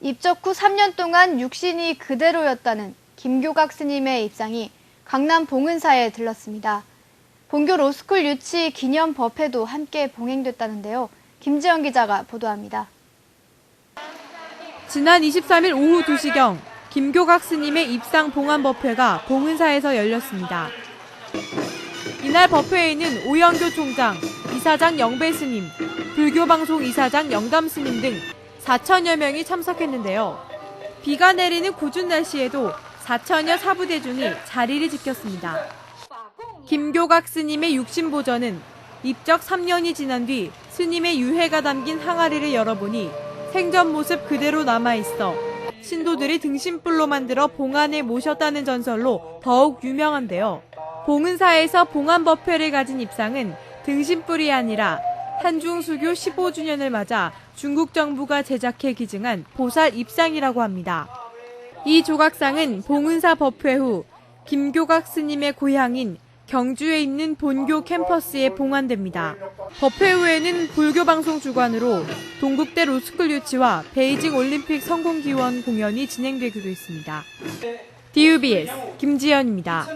입적 후 3년 동안 육신이 그대로였다는 김교각 스님의 입상이 강남 봉은사에 들렀습니다. 본교 로스쿨 유치 기념 법회도 함께 봉행됐다는데요. 김지영 기자가 보도합니다. 지난 23일 오후 2시경 김교각 스님의 입상 봉안 법회가 봉은사에서 열렸습니다. 이날 법회에는 오영교 총장, 이사장 영배 스님, 불교방송 이사장 영담 스님 등 4천여 명이 참석했는데요. 비가 내리는 궂은 날씨에도 4천여 사부대중이 자리를 지켰습니다. 김교각 스님의 육신 보전은 입적 3년이 지난 뒤 스님의 유해가 담긴 항아리를 열어보니 생전 모습 그대로 남아있어 신도들이 등신불로 만들어 봉안에 모셨다는 전설로 더욱 유명한데요. 봉은사에서 봉안 법회를 가진 입상은 등신불이 아니라 한중수교 15주년을 맞아 중국 정부가 제작해 기증한 보살 입상이라고 합니다. 이 조각상은 봉은사 법회 후 김교각 스님의 고향인 경주에 있는 본교 캠퍼스에 봉안됩니다. 법회 후에는 불교 방송 주관으로 동국대 로스쿨 유치와 베이징 올림픽 성공 기원 공연이 진행되기도 했습니다. DUBS 김지연입니다.